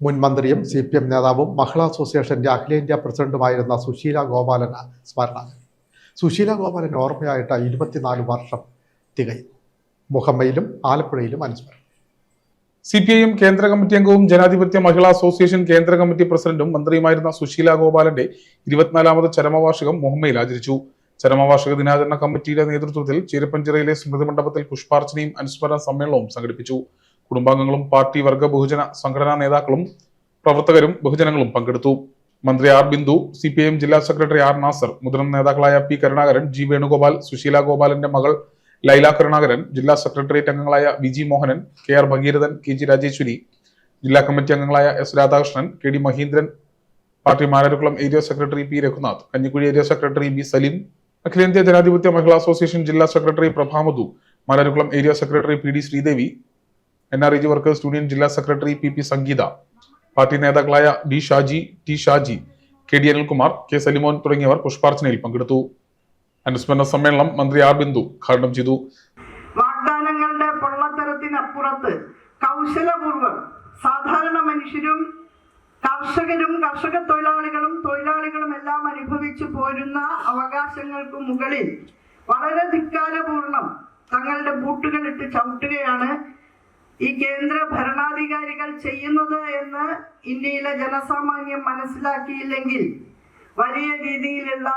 മുൻ മന്ത്രിയും C P M നേതാവും മഹിളാ അസോസിയേഷന്റെ അഖിലേന്ത്യാ പ്രസിഡന്റുമായിരുന്ന സുശീല ഗോപാലന് സ്മരണാഞ്ജലി. സുശീല ഗോപാലൻ ഓർമ്മയായിട്ട് ഇരുപത്തിനാല് വർഷം തികയും. മുഹമ്മയിലും ആലപ്പുഴയിലും അനുസ്മരണം. സി പി ഐ എം കേന്ദ്ര കമ്മിറ്റി അംഗവും ജനാധിപത്യ മഹിളാ അസോസിയേഷൻ കേന്ദ്ര കമ്മിറ്റി പ്രസിഡന്റും മന്ത്രിയുമായിരുന്ന സുശീല ഗോപാലന്റെ ഇരുപത്തിനാലാമത് ചരമവാർഷികം മുഹമ്മയിൽ ആചരിച്ചു. ചരമവാർഷിക ദിനാചരണ കമ്മിറ്റിയുടെ നേതൃത്വത്തിൽ ചീരപ്പഞ്ചിറയിലെ സ്മൃതി മണ്ഡപത്തിൽ പുഷ്പാർച്ചനയും അനുസ്മരണ സമ്മേളനവും സംഘടിപ്പിച്ചു. കുടുംബാംഗങ്ങളും പാർട്ടി വർഗ ബഹുജന സംഘടനാ നേതാക്കളും പ്രവർത്തകരും ബഹുജനങ്ങളും പങ്കെടുത്തു. മന്ത്രി R Bindu C P I M ജില്ലാ സെക്രട്ടറി ആർ നാസർ മുതിർന്ന നേതാക്കളായ പി കരുണാകരൻ ജി വേണുഗോപാൽ സുശീല ഗോപാലന്റെ മകൾ ലൈല കരുണാകരൻ ജില്ലാ സെക്രട്ടേറിയറ്റ് അംഗങ്ങളായ V G Mohanan K R Bhagirathan K G Rajeshwari ജില്ലാ കമ്മിറ്റി അംഗങ്ങളായ S Radhakrishnan K D Maheendran party Mararikulam area secretary P Raghunath Kanjikuzhi area secretary B Saleem അഖിലേന്ത്യാ ജനാധിപത്യ മഹിളാ അസോസിയേഷൻ ജില്ലാ secretary Prabhamadhu Mararikulam area secretary P D Sreedevi N R E G workers union ജില്ലാ secretary P P Sangeetha party നേതാക്കളായ D Shaji T Shaji K D Anilkumar K Salimon തുടങ്ങിയവർ പുഷ്പാർച്ചനയിൽ പങ്കെടുത്തു. അനുസ്മരണ സമ്മേളനം മന്ത്രി ആർ ബിന്ദു ഉദ്ഘാടനം ചെയ്തു. വാഗ്ദാനങ്ങളുടെ പൊള്ളത്തരത്തിനപ്പുറത്ത് കൗശലപൂർവം സാധാരണ മനുഷ്യരും കർഷകരും കർഷക തൊഴിലാളികളും തൊഴിലാളികളും എല്ലാം അനുഭവിച്ചു പോരുന്ന അവകാശങ്ങൾക്ക് മുകളിൽ വളരെ ധിക്കാരപൂർണം തങ്ങളുടെ ബൂട്ടുകളിട്ട് ചവിട്ടുകയാണ് ഈ കേന്ദ്ര ഭരണാധികാരികൾ ചെയ്യുന്നത് എന്ന് ഇന്ത്യയിലെ ജനസാമാന്യം മനസ്സിലാക്കിയില്ലെങ്കിൽ വലിയ രീതിയിലുള്ള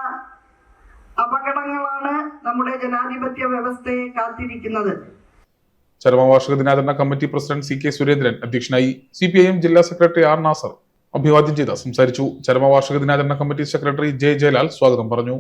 അപകടങ്ങളാണ് നമ്മുടെ ജനാധിപത്യ വ്യവസ്ഥയെ കാത്തിരിക്കുന്നത്. ചരമവാർഷിക ദിനാചരണ committee president C K Surendran അധ്യക്ഷനായി സി പി ഐ എം ജില്ലാ സെക്രട്ടറി ആർ നാസർ അഭിവാദ്യം ചെയ്ത സംസാരിച്ചു. ചരമവാർഷിക ദിനാചരണ കമ്മിറ്റി സെക്രട്ടറി ജെ ജയലാൽ സ്വാഗതം പറഞ്ഞു.